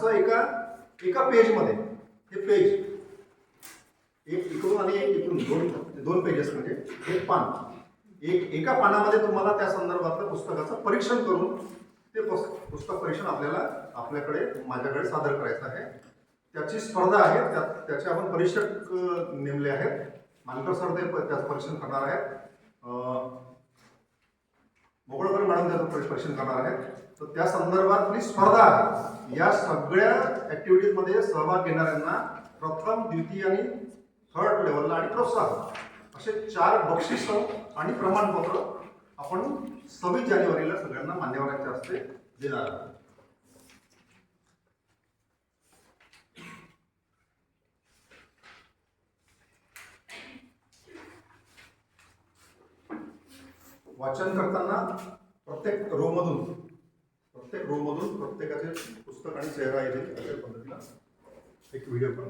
त्याचं एका एका पेजमध्ये हे पेज एक इकडून आणि एक इकडून दोन दोन पेजेस म्हणजे एक पान. एक एका पानामध्ये तुम्हाला त्या संदर्भातलं पुस्तकाचं परीक्षण करून ते पुस्तक परीक्षण आपल्याला आपल्याकडे माझ्याकडे सादर करायचं आहे. त्याची स्पर्धा आहे त्या त्याचे आपण परीक्षक नेमले आहेत. मानकर सर ते प- त्याचं परीक्षण करणार आहेत. मोगळकर मॅडम त्याचं परीक्षण करणार आहेत. तर त्या संदर्भातली स्पर्धा या सगळ्या ॲक्टिव्हिटीजमध्ये सहभाग घेणाऱ्यांना प्रथम द्वितीय आणि थर्ड लेवलला आणि प्रोत्साहन. असे चार बक्षिस आणि प्रमाणपत्र आपण सव्वीस जानेवारीला सगळ्यांना मान्यवरांच्या हस्ते देणार आहोत. वाचन करताना प्रत्येक रोमधून प्रत्येक रूममधून प्रत्येकाचे पुस्तक आणि चेहरा येतील अशा पद्धतीला एक व्हिडिओ पण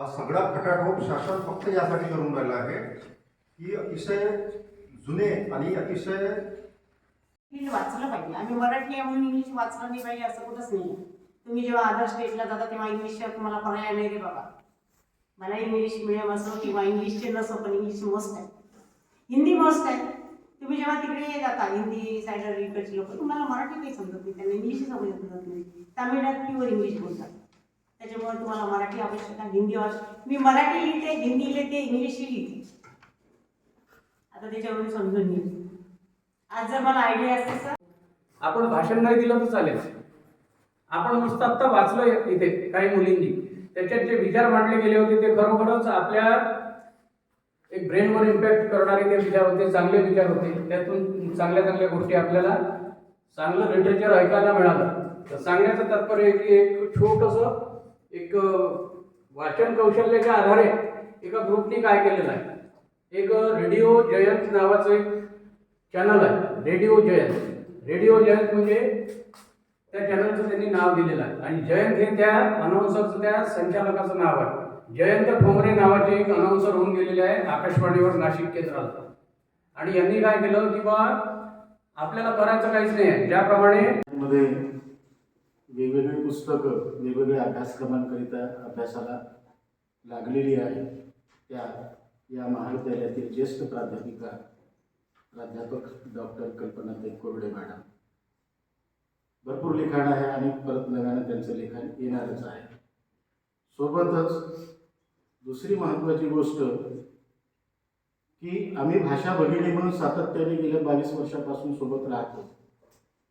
हा सगळा खटाटोप शासन फक्त यासाठी करून राहिला आहे की अतिशय जुने आणि अतिशय वाचलं पाहिजे. आम्ही मराठी आहे म्हणून इंग्लिश वाचलं नाही पाहिजे असं कुठंच नाही तुम्ही जेव्हा अदर स्टेटला जाता तेव्हा इंग्लिश तुम्हाला पर्याय नाही रे बाबा. मला इंग्लिश मिडियम असो किंवा इंग्लिशचे नसो पण इंग्लिश मस्त आहे. हिंदी मस्त आहे. तुम्ही जेव्हा तिकडे जाता हिंदी सायडर इकडचे लोक तुम्हाला मराठी काही समजत नाही. त्यांना इंग्लिश समजत नाही. तामिळात प्युअर इंग्लिश बोलतात. त्याच्यामुळे तुम्हाला मराठी आवश्यक आहे हिंदी आवश्यक मी मराठी लिहिते हिंदी लिहिते इंग्लिशही लिहिते. आता त्याच्यावरून समजून घे आज जर मला आयडिया असेल तर आपण भाषण नाही दिलं तर चालेल. आपण नुसतं आत्ता वाचलं इथे काही मुलींनी. त्याच्यात जे विचार मांडले गेले होते ते खरोखरच आपल्या एक ब्रेनवर इम्पॅक्ट करणारे ते विचार होते चांगले विचार होते. त्यातून चांगल्या चांगल्या गोष्टी आपल्याला चांगलं लिटरेचर ऐकायला मिळालं. तर सांगण्याचं तात्पर्य की एक छोटंसं एक वाचन कौशल्याच्या आधारे एका ग्रुपने काय केलेलं आहे? एक रेडिओ जयंत नावाचं एक चॅनल आहे. रेडिओ जयंत. रेडिओ जयंत म्हणजे त्या चॅनलचं त्यांनी नाव दिलेलं आहे. आणि जयंत हे त्या अनाऊन्सरचं त्या संचालकाचं नाव आहे. जयंत ठोंबरे नावाचे एक अनाऊन्सर होऊन गेलेले आहे आकाशवाणीवर नाशिक केंद्राला आणि यांनी काय केलं की बा आपल्याला करायचं काहीच नाही आहे. ज्याप्रमाणे वेगवेगळी पुस्तकं वेगवेगळ्या अभ्यासक्रमांकरिता अभ्यासाला लागलेली आहे त्या या महाविद्यालयातील ज्येष्ठ प्राध्यापिका प्राध्यापक डॉक्टर कल्पनाताई कोरडे मॅडम. भरपूर लिखाण आहे आणि परत नव्यानं त्यांचं लिखाण येणारच आहे. सोबतच दुसरी महत्त्वाची गोष्ट की आम्ही भाषा भगिनी म्हणून सातत्याने गेल्या बावीस वर्षापासून सोबत राहतो.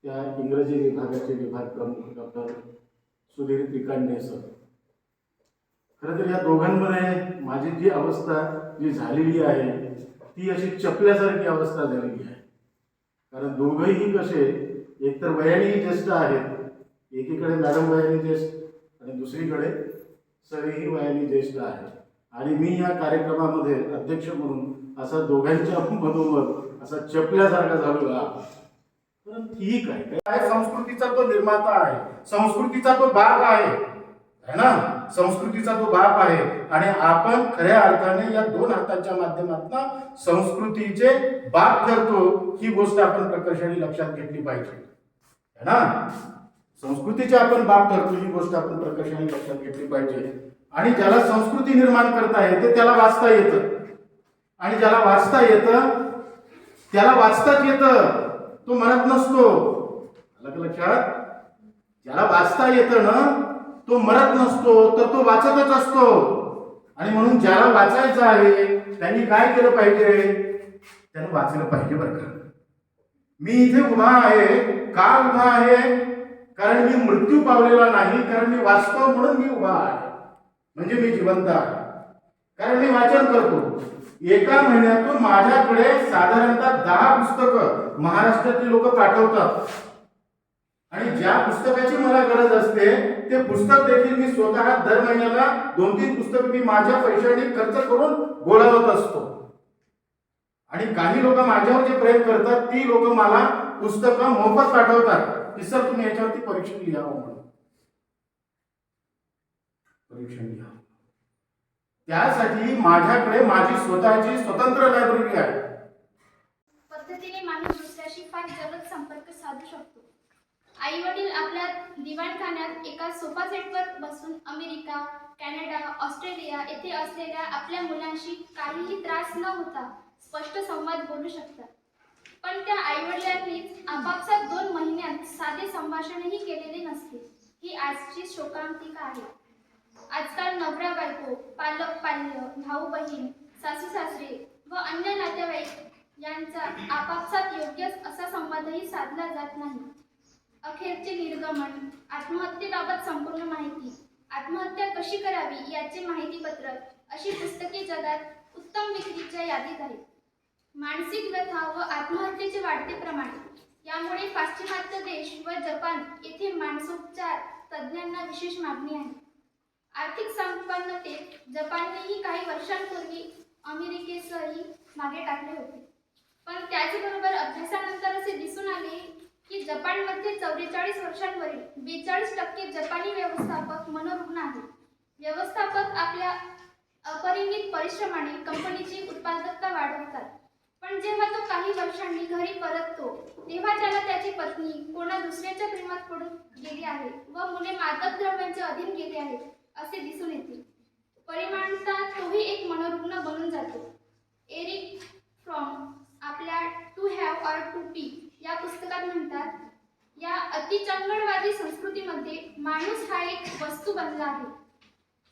त्या इंग्रजी विभागाचे विभाग प्रमुख डॉक्टर सुधीर पिकांडे सर. खरं तर या दोघांमध्ये माझी जी अवस्था जी झालेली आहे ती अशी चपल्यासारखी अवस्था झालेली आहे. कारण दोघंही कसे एकतर वयानेही ज्येष्ठ आहेत एकीकडे मॅडम वयाने ज्येष्ठ आणि दुसरीकडे सरही वयाने ज्येष्ठ आहे. आणि मी या कार्यक्रमामध्ये अध्यक्ष म्हणून असा दोघांच्या मधोमध असा चपल्यासारखा झालो आहे. ठीक आहे. संस्कृतीचा तो निर्माता आहे. संस्कृतीचा तो बाप आहे. है ना? संस्कृतीचा तो बाप आहे. आणि आपण खऱ्या अर्थाने या दोन हाताच्या माध्यमातून संस्कृतीचे बाप ठरतो ही गोष्ट आपण प्रकर्षाने लक्षात घेतली पाहिजे. है ना? संस्कृतीचे आपण बाप ठरतो ही गोष्ट आपण प्रकर्षाने लक्षात घेतली पाहिजे. आणि ज्याला संस्कृती निर्माण करता येते त्याला वाचता येतं. आणि ज्याला वाचता येतं त्याला वाचताच येतं. तो म्हणत नसतो. आलं लक्षात. ज्याला वाचता येतं ना तो मरत नसतो तर तो वाचतच असतो. आणि म्हणून ज्याला वाचायचं आहे त्यांनी काय केलं पाहिजे? त्यानं वाचलं पाहिजे बरं का. मी इथे उभा आहे का उभा आहे? कारण मी मृत्यू पावलेला नाही कारण मी वाचतो म्हणून मी उभा आहे. म्हणजे मी जिवंत आहे. कारण मी वाचन करतो. एका महिन्यातून माझ्याकडे साधारणतः दहा पुस्तकं महाराष्ट्रातील लोक पाठवतात. आणि ज्या पुस्तकाची मला गरज असते ते पुस्तक देखील मी स्वतः दर महिन्याला दोन तीन पुस्तक मी माझ्या पैशाने खर्च करून बोलावत असतो. आणि काही लोक माझ्यावर जे प्रेम करतात ती लोक मला पुस्तकं मोफत पाठवतात. की सर तुम्ही याच्यावरती परीक्षण लिहावं हो म्हणून. परीक्षण लिहा. त्यासाठी माझ्याकडे माझी स्वतःची स्वतंत्र लायब्ररी आहे. पद्धतीने माणूस दुसऱ्याशी फार जलद संपर्क साधू शकतो. आई वडील आपल्या दिवाणखान्यात एका सोफा सेटवर बसून अमेरिका कॅनडा ऑस्ट्रेलिया येथे असलेल्या आपल्या मुलांशी काहीही त्रास न होता स्पष्ट संवाद बोलू शकतात. पण त्या आईवडिलांनीच आपापसात दोन महिन्यात साधे संभाषणही केलेले नसते. ही आजची शोकांतिका आहे. आजकाल नवरा बायको पालक पाल्य भाऊ बहीण सासू सासरे व अन्य नातेवाईक यांचा आपापसात योग्य असा संवादही साधला जात नाही. अखेरचे निर्गमन आत्महत्येबाबत संपूर्ण माहिती आत्महत्या कशी करावी याचे माहितीपत्रक अशी पुस्तके जगात उत्तम विक्रीच्या यादीत आहेत. मानसिक व्यथा व आत्महत्येचे वाढते प्रमाण यामुळे पाश्चिमात्य देश व जपान येथे मानसोपचार तज्ज्ञांना विशेष मागणी आहे. आर्थिक संपन्नतेत जपाननेही काही वर्षांपूर्वी अमेरिकेसही मागे टाकले होते. पण त्याचबरोबर अभ्यासानंतर असे दिसून आले की जपानमध्ये चौवेचाळीस वर्षांवरील बेचाळीस टक्के जपानी व्यवस्थापक मनोरुग्ण आहेत. व्यवस्थापक आपल्या अपरिमित परिश्रमाने कंपनीची उत्पादकता वाढवतात. पण जेव्हा तो काही वर्षांनी घरी परततो तेव्हा त्याला त्याची पत्नी कोणा दुसऱ्याच्या प्रेमात पडून गेली आहे व मुले मादक द्रव्यांच्या अधीन गेली आहेत. असे दिसून येते. परिमाणता तोही एक मनोरुग्ण बनून जातो. एरिक फ्रॉम आपल्या to have or to be या पुस्तकात म्हणतात या अतिचंगळवादी संस्कृतीमध्ये माणूस हा एक वस्तू बनला आहे.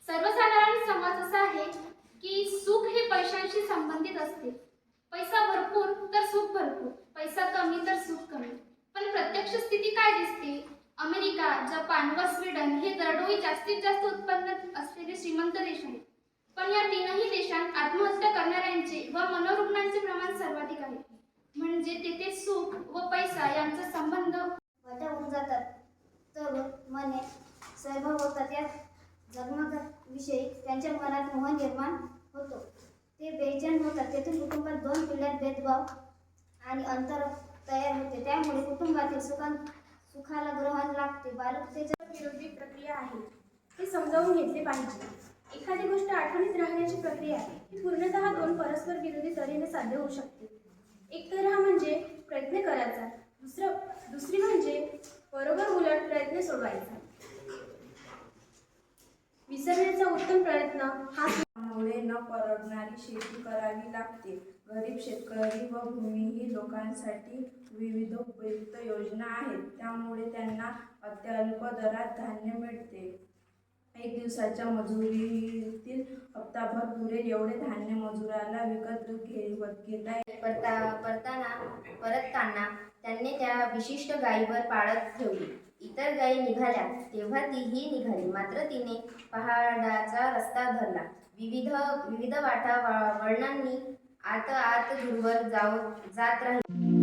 सर्वसाधारण समज असा आहे की सुख हे पैशांशी संबंधित असते. पैसा भरपूर तर सुख भरपूर पैसा कमी तर सुख कमी. पण प्रत्यक्ष स्थिती काय दिसते? अमेरिका जपान व स्वीडन हे दरडोई जास्तीत जास्त उत्पन्न असलेले श्रीमंत देश आहेत. पण या तीनही देशांत आत्महत्या करणाऱ्यांचे व मनोरुग्णांचे प्रमाण सर्वाधिक आहे. म्हणजे तेथे सुख व पैसा यांचा संबंध वाट्या होऊन जातात. तर मने सहभाग होतात. या जगमगाविषयी त्यांच्या मनात मोह निर्माण होतो. ते बेचैन होतात. तेथून कुटुंबात दोन पिढ्यात भेदभाव आणि अंतर तयार होते. त्यामुळे कुटुंबातील सुखांत सुखाला ग्रहण लागते. बालकतेच्या विरोधी प्रक्रिया आहे. हे समजावून घेतले पाहिजे. एखादी गोष्ट आठवणीत राहण्याची प्रक्रिया आहे. ही पूर्णतः दोन परस्पर विरोधी तऱ्हेने साध्य होऊ शकते. एक तर हा म्हणजे प्रयत्न करायचा. दुसरं दुसरी म्हणजे बरोबर उलट प्रयत्न सोडवायचा. विसरण्याचा उत्तम प्रयत्न हा परवडणारी शेती करावी लागते. गरीब शेतकरी व भूमिहीन लोकांसाठी विविध उपयुक्त योजना आहेत. त्यामुळे त्यांना अत्यल्प दरात धान्य मिळते. एक दिवसाच्या मजुरीतील हप्ताभर पुरेल एवढे धान्य मजुराला विकत घे घेता परता परताना परतताना त्यांनी त्या विशिष्ट गायीवर पाळत ठेवली. इतर गायी निघाल्या तेव्हा तीही निघाली. मात्र तिने पहाडाचा रस्ता धरला. विविध विविध वाटा वा- वळणांनी आत आत दूरवर जाऊ जात राहील.